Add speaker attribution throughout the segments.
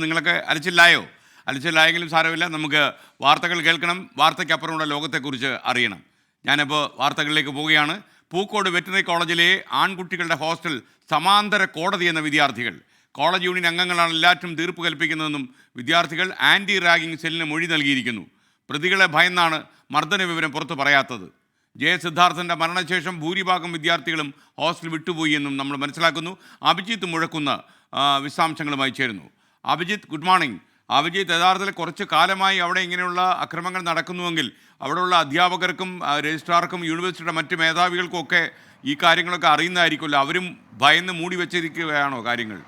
Speaker 1: നിങ്ങളൊക്കെ അലച്ചില്ലായോ അലച്ചില്ലായെങ്കിലും സാരമില്ല. നമുക്ക് വാർത്തകൾ കേൾക്കണം. വാർത്തയ്ക്കപ്പുറമുള്ള ലോകത്തെക്കുറിച്ച് അറിയണം. ഞാനിപ്പോൾ വാർത്തകളിലേക്ക് പോവുകയാണ്. പൂക്കോട് വെറ്റിനറി കോളേജിലെ ആൺകുട്ടികളുടെ ഹോസ്റ്റൽ സമാന്തര കോടതി എന്ന വിദ്യാർത്ഥികൾ. കോളേജ് യൂണിയൻ അംഗങ്ങളാണ് എല്ലാറ്റും തീർപ്പ് കൽപ്പിക്കുന്നതെന്നും വിദ്യാർത്ഥികൾ ആന്റി റാഗിംഗ് സെല്ലിന് മൊഴി നൽകിയിരിക്കുന്നു. പ്രതികളെ ഭയന്നാണ് മർദ്ദന വിവരം പുറത്തു പറയാത്തത്. ജയ സിദ്ധാർത്ഥന്റെ മരണശേഷം ഭൂരിഭാഗം വിദ്യാർത്ഥികളും ഹോസ്റ്റൽ വിട്ടുപോയി എന്നും നമ്മൾ മനസ്സിലാക്കുന്നു. അഭിജിത്ത് മുഴക്കുന്ന വിശദാംശങ്ങളുമായി ചേരുന്നു. Abhijith good morning. അഭിജിത്ത് യഥാർത്ഥത്തിൽ കുറച്ച് കാലമായി അവിടെ ഇങ്ങനെയുള്ള അക്രമങ്ങൾ നടക്കുന്നുവെങ്കിൽ അവിടെയുള്ള അധ്യാപകർക്കും രജിസ്ട്രാർക്കും യൂണിവേഴ്സിറ്റിയുടെ മറ്റ് മേധാവികൾക്കും ഒക്കെ ഈ കാര്യങ്ങളൊക്കെ അറിയുന്നതായിരിക്കുമല്ലോ. അവരും ഭയന്ന് മൂടി വെച്ചിരിക്കുകയാണോ കാര്യങ്ങൾ?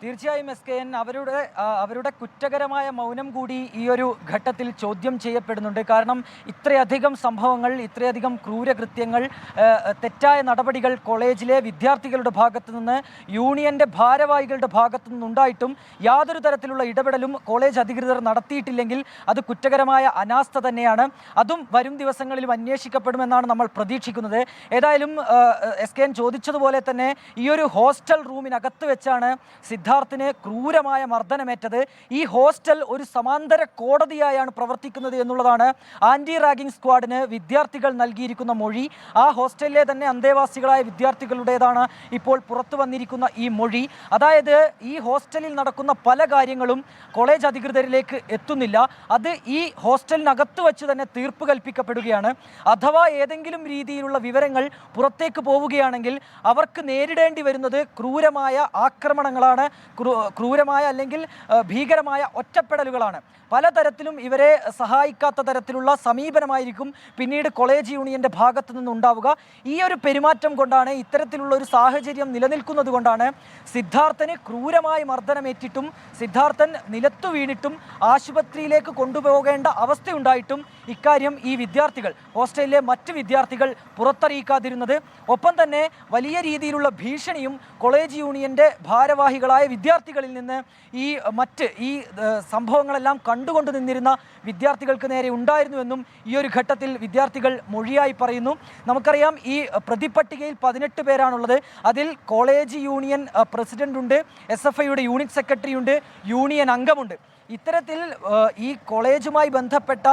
Speaker 2: തീർച്ചയായും എസ് കെ എൻ അവരുടെ അവരുടെ കുറ്റകരമായ മൗനം കൂടി ഈ ഒരു ഘട്ടത്തിൽ ചോദ്യം ചെയ്യപ്പെടുന്നുണ്ട്. കാരണം ഇത്രയധികം സംഭവങ്ങൾ ഇത്രയധികം ക്രൂരകൃത്യങ്ങൾ തെറ്റായ നടപടികൾ കോളേജിലെ വിദ്യാർത്ഥികളുടെ ഭാഗത്തു നിന്ന് യൂണിയന്റെ ഭാരവാഹികളുടെ ഭാഗത്തു നിന്നുണ്ടായിട്ടും യാതൊരു തരത്തിലുള്ള ഇടപെടലും കോളേജ് അധികൃതർ നടത്തിയിട്ടില്ലെങ്കിൽ അത് കുറ്റകരമായ അനാസ്ഥ തന്നെയാണ്. അതും വരും ദിവസങ്ങളിലും അന്വേഷിക്കപ്പെടുമെന്നാണ് നമ്മൾ പ്രതീക്ഷിക്കുന്നത്. ഏതായാലും എസ് കെ എൻ ചോദിച്ചതുപോലെ തന്നെ ഈ ഒരു ഹോസ്റ്റൽ റൂമിനകത്ത് വെച്ചാണ് സിദ്ധാർത്ഥിന് ക്രൂരമായ മർദ്ദനമേറ്റത് ഈ ഹോസ്റ്റൽ ഒരു സമാന്തര കോടതിയായാണ് പ്രവർത്തിക്കുന്നത് എന്നുള്ളതാണ് ആന്റി റാഗിംഗ് സ്ക്വാഡിന് വിദ്യാർത്ഥികൾ നൽകിയിരിക്കുന്ന മൊഴി. ആ ഹോസ്റ്റലിലെ തന്നെ അന്തേവാസികളായ വിദ്യാർത്ഥികളുടേതാണ് ഇപ്പോൾ പുറത്തു വന്നിരിക്കുന്ന ഈ മൊഴി. അതായത് ഈ ഹോസ്റ്റലിൽ നടക്കുന്ന പല കാര്യങ്ങളും കോളേജ് അധികൃതരിലേക്ക് എത്തുന്നില്ല. അത് ഈ ഹോസ്റ്റലിനകത്ത് വെച്ച് തന്നെ തീർപ്പ് കൽപ്പിക്കപ്പെടുകയാണ്. അഥവാ ഏതെങ്കിലും രീതിയിലുള്ള വിവരങ്ങൾ പുറത്തേക്ക് പോവുകയാണെങ്കിൽ അവർക്ക് നേരിടേണ്ടി വരുന്നത് ക്രൂരമായ ആക്രമണങ്ങളാണ്. ക്രൂ- ക്രൂരമായ അല്ലെങ്കിൽ ഭീകരമായ ഒറ്റപ്പെടലുകളാണ്. പലതരത്തിലും ഇവരെ സഹായിക്കാത്ത തരത്തിലുള്ള സമീപനമായിരിക്കും പിന്നീട് കോളേജ് യൂണിയന്റെ ഭാഗത്തു നിന്നുണ്ടാവുക. ഈ ഒരു പെരുമാറ്റം കൊണ്ടാണ് ഇത്തരത്തിലുള്ള ഒരു സാഹചര്യം നിലനിൽക്കുന്നത് കൊണ്ടാണ് സിദ്ധാർത്ഥന് ക്രൂരമായി മർദ്ദനമേറ്റിട്ടും സിദ്ധാർത്ഥൻ നിലത്തു വീണിട്ടും ആശുപത്രിയിലേക്ക് കൊണ്ടുപോകേണ്ട അവസ്ഥയുണ്ടായിട്ടും ഇക്കാര്യം ഈ വിദ്യാർത്ഥികൾ ഹോസ്റ്റലിലെ മറ്റ് വിദ്യാർത്ഥികൾ പുറത്തറിയിക്കാതിരുന്നത്. ഒപ്പം തന്നെ വലിയ രീതിയിലുള്ള ഭീഷണിയും കോളേജ് യൂണിയന്റെ ഭാരവാഹികളായ വിദ്യാർത്ഥികളിൽ നിന്ന് ഈ മറ്റ് ഈ സംഭവങ്ങളെല്ലാം കണ്ടുകൊണ്ട് നിന്നിരുന്ന വിദ്യാർത്ഥികൾക്ക് നേരെ ഉണ്ടായിരുന്നുവെന്നും ഈ ഒരു ഘട്ടത്തിൽ വിദ്യാർത്ഥികൾ മൊഴിയായി പറയുന്നു. നമുക്കറിയാം ഈ പ്രതിപട്ടികയിൽ പതിനെട്ട് പേരാണുള്ളത്. അതിൽ കോളേജ് യൂണിയൻ ഉണ്ട് എസ് എഫ് ഐയുടെ യൂണിറ്റ് സെക്രട്ടറി ഉണ്ട് യൂണിയൻ അംഗമുണ്ട്. ഇത്തരത്തിൽ ഈ കോളേജുമായി ബന്ധപ്പെട്ട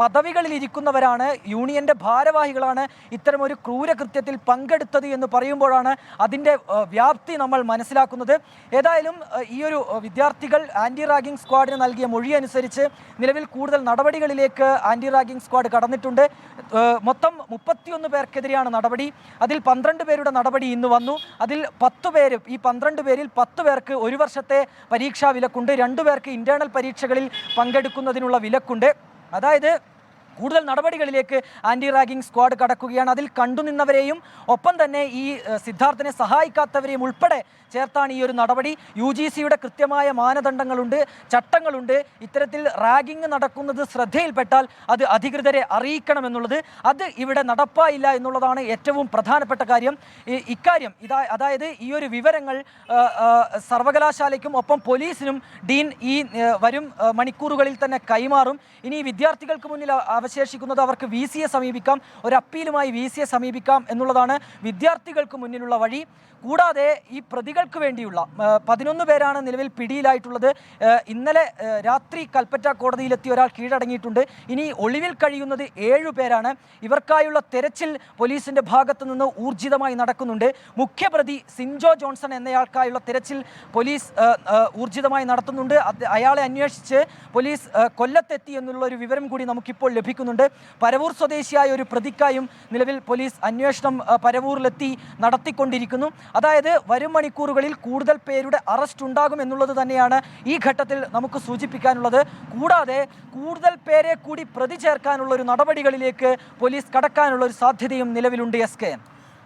Speaker 2: പദവികളിൽ ഇരിക്കുന്നവരാണ് യൂണിയന്റെ ഭാരവാഹികളാണ് ഇത്തരമൊരു ക്രൂരകൃത്യത്തിൽ പങ്കെടുത്തത് എന്ന് പറയുമ്പോഴാണ് അതിന്റെ വ്യാപ്തി നമ്മൾ മനസ്സിലാക്കുന്നത്. ഏതായാലും ഈ ഒരു വിദ്യാർത്ഥികൾ ആന്റി റാഗിങ് സ്ക്വാഡിന് നൽകിയ മൊഴി അനുസരിച്ച് നിലവിൽ കൂടുതൽ നടപടികളിലേക്ക് ആന്റി റാഗിങ് സ്ക്വാഡ് കടന്നിട്ടുണ്ട്. മൊത്തം മുപ്പത്തിയൊന്ന് പേർക്കെതിരെയാണ് നടപടി. അതിൽ പന്ത്രണ്ട് പേരുടെ നടപടി ഇന്ന് വന്നു. അതിൽ പത്ത് പേര് ഈ പന്ത്രണ്ട് പേരിൽ പത്ത് പേർക്ക് ഒരു വർഷത്തെ പരീക്ഷാ വിലക്കുണ്ട്. രണ്ടു പേർക്ക് ഇന്റേണൽ പരീക്ഷകളിൽ പങ്കെടുക്കുന്നതിനുള്ള വിലക്കുണ്ട്. അതായത് കൂടുതൽ നടപടികളിലേക്ക് ആന്റി റാഗിംഗ് സ്ക്വാഡ് കടക്കുകയാണ്. അതിൽ കണ്ടുനിന്നവരെയും ഒപ്പം തന്നെ ഈ സിദ്ധാർത്ഥനെ സഹായിക്കാത്തവരെയും ഉൾപ്പെടെ ചേർത്താണ് ഈ ഒരു നടപടി. യു ജി സിയുടെ കൃത്യമായ മാനദണ്ഡങ്ങളുണ്ട് ചട്ടങ്ങളുണ്ട്. ഇത്തരത്തിൽ റാഗിംഗ് നടക്കുന്നത് ശ്രദ്ധയിൽപ്പെട്ടാൽ അത് അധികൃതരെ അറിയിക്കണമെന്നുള്ളത്. അത് ഇവിടെ നടപ്പായില്ല എന്നുള്ളതാണ് ഏറ്റവും പ്രധാനപ്പെട്ട കാര്യം. ഇക്കാര്യം ഇതാ അതായത് ഈ ഒരു വിവരങ്ങൾ സർവകലാശാലയ്ക്കും ഒപ്പം പോലീസിനും ഡീൻ ഈ വരും മണിക്കൂറുകളിൽ തന്നെ കൈമാറും. ഇനി വിദ്യാർത്ഥികൾക്ക് മുന്നിൽ അ- അവശേഷിക്കുന്നത് അവർക്ക് വി സിയെ സമീപിക്കാം ഒരു അപ്പീലുമായി വി സിയെ സമീപിക്കാം എന്നുള്ളതാണ് വിദ്യാർത്ഥികൾക്ക് മുന്നിലുള്ള വഴി. കൂടാതെ ഈ പ്രതികൾക്ക് വേണ്ടിയുള്ള പതിനൊന്ന് പേരാണ് നിലവിൽ പിടിയിലായിട്ടുള്ളത്. ഇന്നലെ രാത്രി കൽപ്പറ്റ കോടതിയിലെത്തിയ ഒരാൾ കീഴടങ്ങിയിട്ടുണ്ട്. ഇനി ഒളിവിൽ കഴിയുന്നത് ഏഴു പേരാണ്. ഇവർക്കായുള്ള തെരച്ചിൽ പോലീസിന്റെ ഭാഗത്തു നിന്ന് ഊർജിതമായി നടക്കുന്നുണ്ട്. മുഖ്യപ്രതി സിൻജോ ജോൺസൺ എന്നയാൾക്കായുള്ള തെരച്ചിൽ പോലീസ് ഊർജിതമായി നടത്തുന്നുണ്ട്. അയാളെ അന്വേഷിച്ച് പോലീസ് കൊല്ലത്തെത്തി എന്നുള്ള ഒരു വിവരം കൂടി നമുക്കിപ്പോൾ ലഭിക്കുന്നുണ്ട് പരവൂർ സ്വദേശിയായ ഒരു പ്രതിക്കായും നിലവിൽ പോലീസ് അന്വേഷണം പരവൂരിലെത്തി നടത്തിക്കൊണ്ടിരിക്കുന്നു. അതായത് വരും മണിക്കൂറുകളിൽ കൂടുതൽ പേരുടെ അറസ്റ്റ് ഉണ്ടാകും എന്നുള്ളത് തന്നെയാണ് ഈ ഘട്ടത്തിൽ നമുക്ക് സൂചിപ്പിക്കാനുള്ളത്. കൂടാതെ കൂടുതൽ പേരെ കൂടി പ്രതി ചേർക്കാനുള്ള ഒരു നടപടികളിലേക്ക് പോലീസ് കടക്കാനുള്ള ഒരു സാധ്യതയും നിലവിലുണ്ട് എസ് കെ.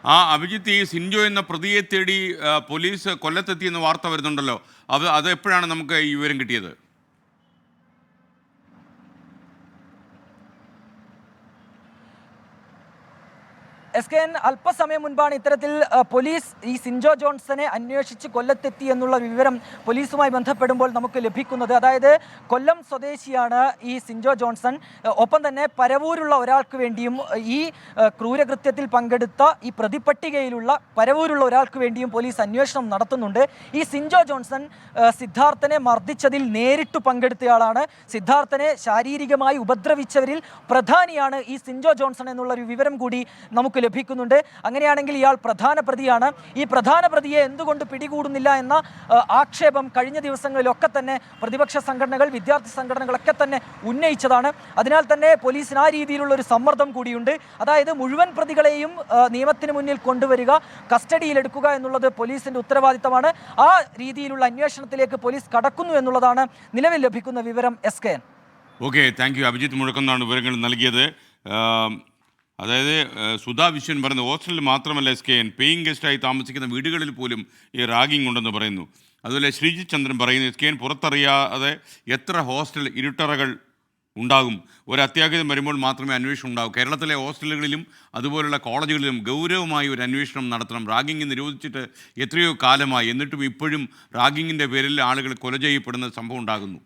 Speaker 1: ആ അഭിജിത്ത് ഈ സിൻജോ എന്ന പ്രതിയെ തേടി പോലീസ് കൊല്ലത്തെത്തിയെന്ന് വാർത്ത വരുന്നുണ്ടല്ലോ. അത് അത് എപ്പോഴാണ് നമുക്ക് ഈ വിവരം കിട്ടിയത്?
Speaker 2: എസ് കെ എൻ അല്പസമയം മുൻപാണ് ഇത്തരത്തിൽ പോലീസ് ഈ സിൻജോ ജോൺസനെ അന്വേഷിച്ച് കൊല്ലത്തെത്തി എന്നുള്ള വിവരം പോലീസുമായി ബന്ധപ്പെടുമ്പോൾ നമുക്ക് ലഭിക്കുന്നത്. അതായത് കൊല്ലം സ്വദേശിയാണ് ഈ സിൻജോ ജോൺസൺ. ഒപ്പം തന്നെ പരവൂരുള്ള ഒരാൾക്ക് വേണ്ടിയും ഈ ക്രൂരകൃത്യത്തിൽ പങ്കെടുത്ത ഈ പ്രതിപട്ടികയിലുള്ള പരവൂരുള്ള ഒരാൾക്ക് വേണ്ടിയും പോലീസ് അന്വേഷണം നടത്തുന്നുണ്ട്. ഈ സിൻജോ ജോൺസൺ സിദ്ധാർത്ഥനെ മർദ്ദിച്ചതിൽ നേരിട്ട് പങ്കെടുത്തയാളാണ്. സിദ്ധാർത്ഥനെ ശാരീരികമായി ഉപദ്രവിച്ചവരിൽ പ്രധാനിയാണ് ഈ സിൻജോ ജോൺസൺ എന്നുള്ള ഒരു വിവരം കൂടി നമുക്ക് ലഭിക്കുന്നുണ്ട്. അങ്ങനെയാണെങ്കിൽ ഇയാൾ പ്രധാന പ്രതിയാണ്. ഈ പ്രധാന പ്രതിയെ എന്തുകൊണ്ട് പിടികൂടുന്നില്ല എന്ന ആക്ഷേപം കഴിഞ്ഞ ദിവസങ്ങളിലൊക്കെ തന്നെ പ്രതിപക്ഷ സംഘടനകൾ വിദ്യാർത്ഥി സംഘടനകളൊക്കെ തന്നെ ഉന്നയിച്ചതാണ്. അതിനാൽ തന്നെ പോലീസിന് ആ രീതിയിലുള്ള ഒരു സമ്മർദ്ദം കൂടിയുണ്ട്. അതായത് മുഴുവൻ പ്രതികളെയും നിയമത്തിന് മുന്നിൽ കൊണ്ടുവരിക കസ്റ്റഡിയിലെടുക്കുക എന്നുള്ളത് പോലീസിന്റെ ഉത്തരവാദിത്തമാണ്. ആ രീതിയിലുള്ള അന്വേഷണത്തിലേക്ക് പോലീസ് കടക്കുന്നു എന്നുള്ളതാണ് നിലവിൽ ലഭിക്കുന്ന വിവരം S K N.
Speaker 1: Okay thank you. Abhijith മുഴക്കുന്നാണ് വിവരങ്ങൾ നൽകിയത്. അതായത് സുധാ വിശ്വൻ പറയുന്നത് ഹോസ്റ്റലിൽ മാത്രമല്ല എസ് കെ എൻ പേയിങ് ഗസ്റ്റായി താമസിക്കുന്ന വീടുകളിൽ പോലും ഈ റാഗിംഗ് ഉണ്ടെന്ന് പറയുന്നു. അതുപോലെ ശ്രീജിത് ചന്ദ്രൻ പറയുന്നു എസ് കെ എൻ പുറത്തറിയാതെ എത്ര ഹോസ്റ്റൽ ഇരുട്ടറകൾ ഉണ്ടാകും? ഒരു അത്യാഹിതം വരുമ്പോൾ മാത്രമേ അന്വേഷണം ഉണ്ടാകൂ കേരളത്തിലെ ഹോസ്റ്റലുകളിലും അതുപോലുള്ള കോളേജുകളിലും ഗൗരവമായി ഒരു അന്വേഷണം നടത്തണം. റാഗിംഗ് നിരോധിച്ചിട്ട് എത്രയോ കാലമായി. എന്നിട്ടും ഇപ്പോഴും റാഗിങ്ങിന്റെ പേരിൽ ആളുകൾ കൊല ചെയ്യപ്പെടുന്ന സംഭവം ഉണ്ടാകുന്നു.